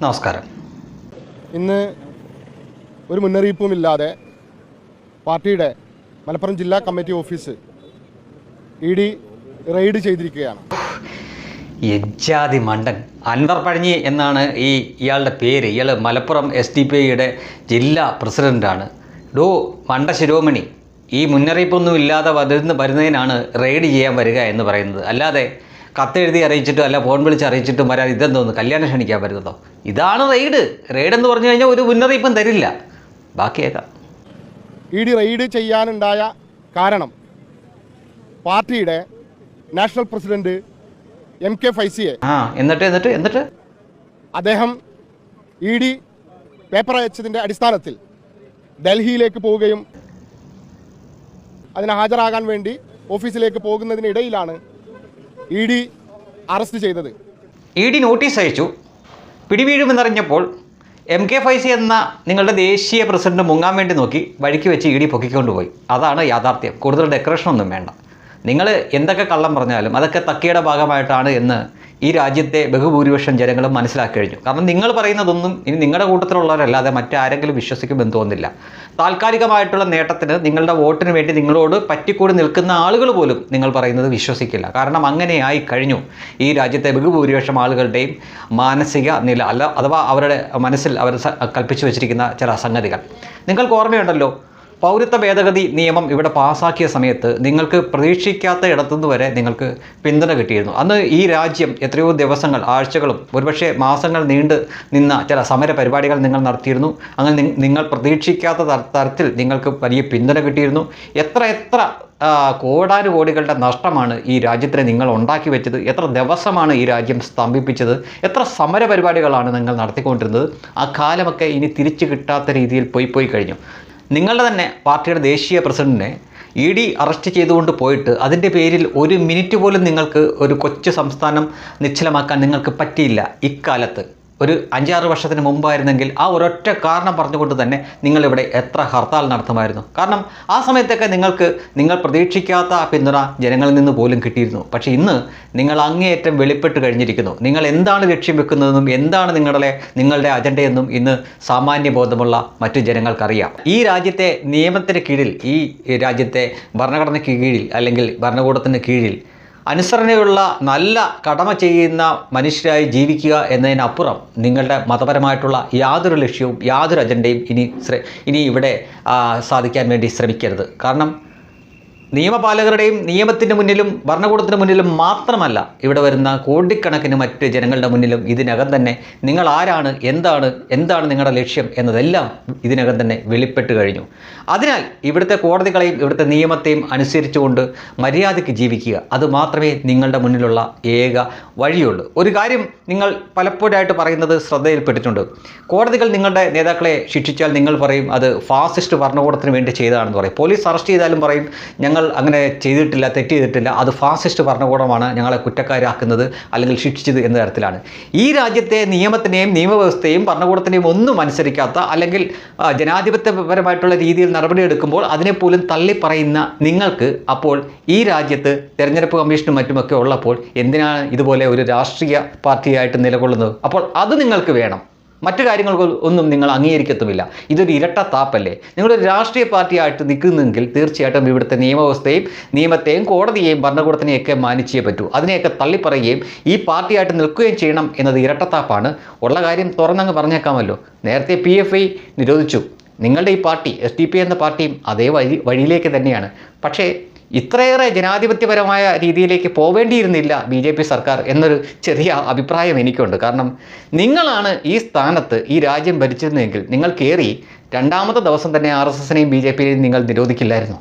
നമസ്കാരം. ഇന്ന് ഒരു മുന്നറിയിപ്പും ഇല്ലാതെ പാർട്ടിയുടെ മലപ്പുറം ജില്ലാ committee office E D raid ചെയ്തിരിക്കുകയാണ്. യജ്ജാതി മണ്ടൻ അൻവർ പഴഞ്ഞി എന്നാണ് ഈ ഇയാളുടെ പേര്. ഇയാൾ മലപ്പുറം എസ് ഡി പി ഐയുടെ ജില്ലാ പ്രസിഡന്റാണ് ഡോ മണ്ട ശിരോമണി ഈ മുന്നറിയിപ്പൊന്നും ഇല്ലാതെ വരുന്ന വരുന്നതിനാണ് റെയ്ഡ് ചെയ്യാൻ വരിക എന്ന് പറയുന്നത്. അല്ലാതെ കത്തെഴുതി അറിയിച്ചിട്ടും അല്ല ഫോൺ വിളിച്ച് അറിയിച്ചിട്ടും വരാൻ ഇതെന്തോന്ന്? കല്യാണം ക്ഷണിക്കാൻ വരുന്നതോ? ഇതാണ് റെയ്ഡ്. റെയ്ഡ് എന്ന് പറഞ്ഞു കഴിഞ്ഞാൽ ഒരു മുന്നറിയിപ്പും തരില്ല. ബാക്കിയേക്കാം ഇ ഡി റെയ്ഡ് ചെയ്യാനുണ്ടായ കാരണം പാർട്ടിയുടെ നാഷണൽ പ്രസിഡന്റ് എം കെ ഫൈസിയെ. ആ എന്നിട്ട് എന്നിട്ട് എന്നിട്ട്? അദ്ദേഹം ഇ ഡി പേപ്പർ അയച്ചതിന്റെ അടിസ്ഥാനത്തിൽ ഡൽഹിയിലേക്ക് പോവുകയും അതിന് ഹാജരാകാൻ വേണ്ടി ഓഫീസിലേക്ക് പോകുന്നതിനിടയിലാണ് ഇ ഡി അറസ്റ്റ് ചെയ്തത്. ഇ ഡി നോട്ടീസ് അയച്ചു. പിടിവീഴുമെന്നറിഞ്ഞപ്പോൾ എം കെ ഫൈസി എന്ന നിങ്ങളുടെ ദേശീയ പ്രസിഡന്റ് മുങ്ങാൻ വേണ്ടി നോക്കി വഴിക്ക് വെച്ച് ഇ ഡി പൊക്കിക്കൊണ്ടുപോയി. അതാണ് യാഥാർത്ഥ്യം. കൂടുതൽ ഡെക്കറേഷൻ ഒന്നും വേണ്ട. നിങ്ങൾ എന്തൊക്കെ കള്ളം പറഞ്ഞാലും അതൊക്കെ തക്കിയുടെ ഭാഗമായിട്ടാണ് എന്ന് ഈ രാജ്യത്തെ ബഹുഭൂരിപക്ഷം ജനങ്ങളും മനസ്സിലാക്കി കഴിഞ്ഞു കാരണം നിങ്ങൾ പറയുന്നതൊന്നും ഇനി നിങ്ങളുടെ കൂട്ടത്തിലുള്ളവരല്ലാതെ മറ്റാരെങ്കിലും വിശ്വസിക്കുമെന്ന് തോന്നുന്നില്ല. താൽക്കാലികമായിട്ടുള്ള നേട്ടത്തിന് നിങ്ങളുടെ വോട്ടിന് വേണ്ടി നിങ്ങളോട് പറ്റിക്കൂടി നിൽക്കുന്ന ആളുകൾ പോലും നിങ്ങൾ പറയുന്നത് വിശ്വസിക്കില്ല. കാരണം അങ്ങനെയായി കഴിഞ്ഞു. ഈ രാജ്യത്തെ ബഹുഭൂരിപക്ഷം ആളുകളുടെയും മാനസിക നില അല്ല അഥവാ അവരുടെ മനസ്സിൽ അവർ കൽപ്പിച്ചു വെച്ചിരിക്കുന്ന ചില സംഗതികൾ. നിങ്ങൾക്ക് ഓർമ്മയുണ്ടല്ലോ പൗരത്വ ഭേദഗതി നിയമം ഇവിടെ പാസാക്കിയ സമയത്ത് നിങ്ങൾക്ക് പ്രതീക്ഷിക്കാത്ത ഇടത്തുനിന്ന് വരെ നിങ്ങൾക്ക് പിന്തുണ കിട്ടിയിരുന്നു. അന്ന് ഈ രാജ്യം എത്രയോ ദിവസങ്ങൾ ആഴ്ചകളും ഒരുപക്ഷെ മാസങ്ങൾ നീണ്ട് നിന്ന ചില സമര പരിപാടികൾ നിങ്ങൾ നടത്തിയിരുന്നു. അങ്ങനെ നിങ്ങൾ പ്രതീക്ഷിക്കാത്ത തരത്തിൽ നിങ്ങൾക്ക് വലിയ പിന്തുണ കിട്ടിയിരുന്നു. എത്ര എത്ര കോടാനുകോടികളുടെ നഷ്ടമാണ് ഈ രാജ്യത്തിന് നിങ്ങൾ ഉണ്ടാക്കി വെച്ചത്? എത്ര ദിവസമാണ് ഈ രാജ്യം സ്തംഭിപ്പിച്ചത്? എത്ര സമര പരിപാടികളാണ് നിങ്ങൾ നടത്തിക്കൊണ്ടിരുന്നത്? ആ കാലമൊക്കെ ഇനി തിരിച്ചു കിട്ടാത്ത രീതിയിൽ പോയി പോയി കഴിഞ്ഞു. നിങ്ങളുടെ തന്നെ പാർട്ടിയുടെ ദേശീയ പ്രസിഡന്റിനെ ഇ ഡി അറസ്റ്റ് ചെയ്തുകൊണ്ട് പോയിട്ട് അതിന്റെ പേരിൽ ഒരു മിനിറ്റ് പോലും നിങ്ങൾക്ക് ഒരു കൊച്ചു സംസ്ഥാനം നിശ്ചലമാക്കാൻ നിങ്ങൾക്ക് പറ്റിയില്ല ഇക്കാലത്ത്. ഒരു അഞ്ചാറ് വർഷത്തിന് മുമ്പായിരുന്നെങ്കിൽ ആ ഒരൊറ്റ കാരണം പറഞ്ഞുകൊണ്ട് തന്നെ നിങ്ങളിവിടെ എത്ര ഹർത്താൽ നടത്തുമായിരുന്നു. കാരണം ആ സമയത്തൊക്കെ നിങ്ങൾക്ക് നിങ്ങൾ പ്രതീക്ഷിക്കാത്ത ആ പിന്തുണ ജനങ്ങളിൽ നിന്ന് പോലും കിട്ടിയിരുന്നു. പക്ഷേ ഇന്ന് നിങ്ങൾ അങ്ങേയറ്റം വെളിപ്പെട്ട് കഴിഞ്ഞിരിക്കുന്നു. നിങ്ങൾ എന്താണ് ലക്ഷ്യം വെക്കുന്നതെന്നും എന്താണ് നിങ്ങളുടെ നിങ്ങളുടെ അജണ്ടയെന്നും ഇന്ന് സാമാന്യ ബോധമുള്ള മറ്റു ജനങ്ങൾക്കറിയാം. ഈ രാജ്യത്തെ നിയമത്തിന് കീഴിൽ ഈ രാജ്യത്തെ ഭരണഘടനയ്ക്ക് കീഴിൽ അല്ലെങ്കിൽ ഭരണകൂടത്തിന് കീഴിൽ അനുസരണയുള്ള നല്ല കടമ ചെയ്യുന്ന മനുഷ്യരായി ജീവിക്കുക എന്നതിനപ്പുറം നിങ്ങളുടെ മതപരമായിട്ടുള്ള യാതൊരു ലക്ഷ്യവും യാതൊരു അജണ്ടയും ഇനി ഇനി ഇവിടെ സാധിക്കാൻ വേണ്ടി ശ്രമിക്കരുത്. കാരണം നിയമപാലകരുടെയും നിയമത്തിന്റെ മുന്നിലും ഭരണകൂടത്തിന് മുന്നിലും മാത്രമല്ല ഇവിടെ വരുന്ന കോടിക്കണക്കിന് മറ്റ് ജനങ്ങളുടെ മുന്നിലും ഇതിനകം തന്നെ നിങ്ങൾ ആരാണ് എന്താണ് എന്താണ് നിങ്ങളുടെ ലക്ഷ്യം എന്നതെല്ലാം ഇതിനകം തന്നെ വെളിപ്പെട്ട് കഴിഞ്ഞു. അതിനാൽ ഇവിടുത്തെ കോടതികളെയും ഇവിടുത്തെ നിയമത്തെയും അനുസരിച്ചുകൊണ്ട് മര്യാദയ്ക്ക് ജീവിക്കുക. അത് മാത്രമേ നിങ്ങളുടെ മുന്നിലുള്ള ഏക വഴിയുള്ളൂ. ഒരു കാര്യം നിങ്ങൾ പലപ്പോഴായിട്ട് പറയുന്നത് ശ്രദ്ധയിൽപ്പെട്ടിട്ടുണ്ട്. കോടതികൾ നിങ്ങളുടെ നേതാക്കളെ ശിക്ഷിച്ചാൽ നിങ്ങൾ പറയും അത് ഫാസിസ്റ്റ് ഭരണകൂടത്തിന് വേണ്ടി ചെയ്തതാണെന്ന് പറയും. പോലീസ് അറസ്റ്റ് ചെയ്താലും പറയും ഞങ്ങൾ അങ്ങനെ ചെയ്തിട്ടില്ല തെറ്റ് ചെയ്തിട്ടില്ല അത് ഫാസിസ്റ്റ് ഭരണകൂടമാണ് ഞങ്ങളെ കുറ്റക്കാരാക്കുന്നത് അല്ലെങ്കിൽ ശിക്ഷിച്ചത് എന്ന തരത്തിലാണ്. ഈ രാജ്യത്തെ നിയമത്തിനെയും നിയമവ്യവസ്ഥയും ഭരണകൂടത്തിനെയും ഒന്നും അനുസരിക്കാത്ത അല്ലെങ്കിൽ ജനാധിപത്യപരമായിട്ടുള്ള രീതിയിൽ നടപടിയെടുക്കുമ്പോൾ അതിനെപ്പോലും തള്ളിപ്പറയുന്ന നിങ്ങൾക്ക് അപ്പോൾ ഈ രാജ്യത്ത് തെരഞ്ഞെടുപ്പ് കമ്മീഷനും മറ്റുമൊക്കെ ഉള്ളപ്പോൾ എന്തിനാണ് ഇതുപോലെ ഒരു രാഷ്ട്രീയ പാർട്ടിയായിട്ട് നിലകൊള്ളുന്നത്? അപ്പോൾ അത് നിങ്ങൾക്ക് വേണം. മറ്റു കാര്യങ്ങൾക്ക് ഒന്നും നിങ്ങൾ അംഗീകരിക്കത്തുമില്ല. ഇതൊരു ഇരട്ട താപ്പല്ലേ നിങ്ങളൊരു രാഷ്ട്രീയ പാർട്ടിയായിട്ട് നിൽക്കുന്നെങ്കിൽ തീർച്ചയായിട്ടും ഇവിടുത്തെ നിയമവ്യവസ്ഥയും നിയമത്തെയും കോടതിയെയും ഭരണകൂടത്തിനെയൊക്കെ മാനിച്ചേ പറ്റൂ. അതിനെയൊക്കെ തള്ളിപ്പറയുകയും ഈ പാർട്ടിയായിട്ട് നിൽക്കുകയും ചെയ്യണം എന്നത് ഇരട്ടത്താപ്പാണ്. ഉള്ള കാര്യം തുറന്നങ്ങ് പറഞ്ഞേക്കാമല്ലോ. നേരത്തെ പി എഫ് ഐ നിരോധിച്ചു. നിങ്ങളുടെ ഈ പാർട്ടി എസ് ഡി പി എന്ന പാർട്ടിയും അതേ വഴി വഴിയിലേക്ക് തന്നെയാണ്. പക്ഷേ ഇത്രയേറെ ജനാധിപത്യപരമായ രീതിയിലേക്ക് പോവേണ്ടിയിരുന്നില്ല ബി ജെ പി സർക്കാർ എന്നൊരു ചെറിയ അഭിപ്രായം എനിക്കുണ്ട്. കാരണം നിങ്ങളാണ് ഈ സ്ഥാനത്ത് ഈ രാജ്യം ഭരിച്ചിരുന്നെങ്കിൽ നിങ്ങൾ കയറി രണ്ടാമത്തെ ദിവസം തന്നെ ആർ എസ് എസിനെയും ബി ജെ പിയെയും നിങ്ങൾ നിരോധിക്കില്ലായിരുന്നു?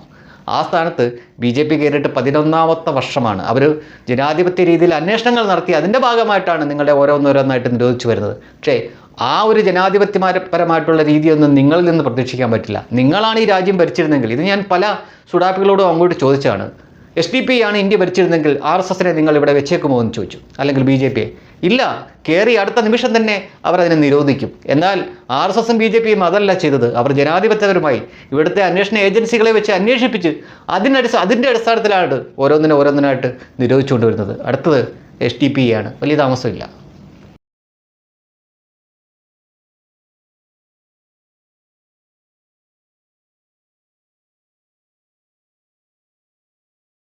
ആ സ്ഥാനത്ത് ബി ജെ പി കയറിയിട്ട് പതിനൊന്നാമത്തെ വർഷമാണ്. അവർ ജനാധിപത്യ രീതിയിൽ അന്വേഷണങ്ങൾ നടത്തി അതിന്റെ ഭാഗമായിട്ടാണ് നിങ്ങളുടെ ഓരോന്നോരോന്നായിട്ട് നിരോധിച്ചു വരുന്നത്. പക്ഷേ ആ ഒരു ജനാധിപത്യപരമായിട്ടുള്ള രീതിയൊന്നും നിങ്ങളിൽ നിന്ന് പ്രതീക്ഷിക്കാൻ പറ്റില്ല. നിങ്ങളാണ് ഈ രാജ്യം ഭരിച്ചിരുന്നെങ്കിൽ ഇത് ഞാൻ പല സുഡാപ്പികളോടും അങ്ങോട്ട് ചോദിച്ചാണ് എസ് ഡി പി ആണ് ഇന്ത്യ ഭരിച്ചിരുന്നെങ്കിൽ ആർ എസ് എസിനെ നിങ്ങൾ ഇവിടെ വെച്ചേക്കുമോ എന്ന് ചോദിച്ചു. അല്ലെങ്കിൽ ബി ജെ പിയെ ഇല്ല കയറി അടുത്ത നിമിഷം തന്നെ അവർ അതിനെ നിരോധിക്കും. എന്നാൽ ആർ എസ് എസും ബി ജെ പിയും അതല്ല ചെയ്തത്. അവർ ജനാധിപത്യപരമായി ഇവിടുത്തെ അന്വേഷണ ഏജൻസികളെ വെച്ച് അന്വേഷിപ്പിച്ച് അതിനടിസ്ഥ അതിന്റെ അടിസ്ഥാനത്തിലാണ് ഓരോന്നിനെ ഓരോന്നിനായിട്ട് നിരോധിച്ചുകൊണ്ടുവരുന്നത്. അടുത്തത് എസ് ഡി പി ആണ്. വലിയ താമസമില്ല.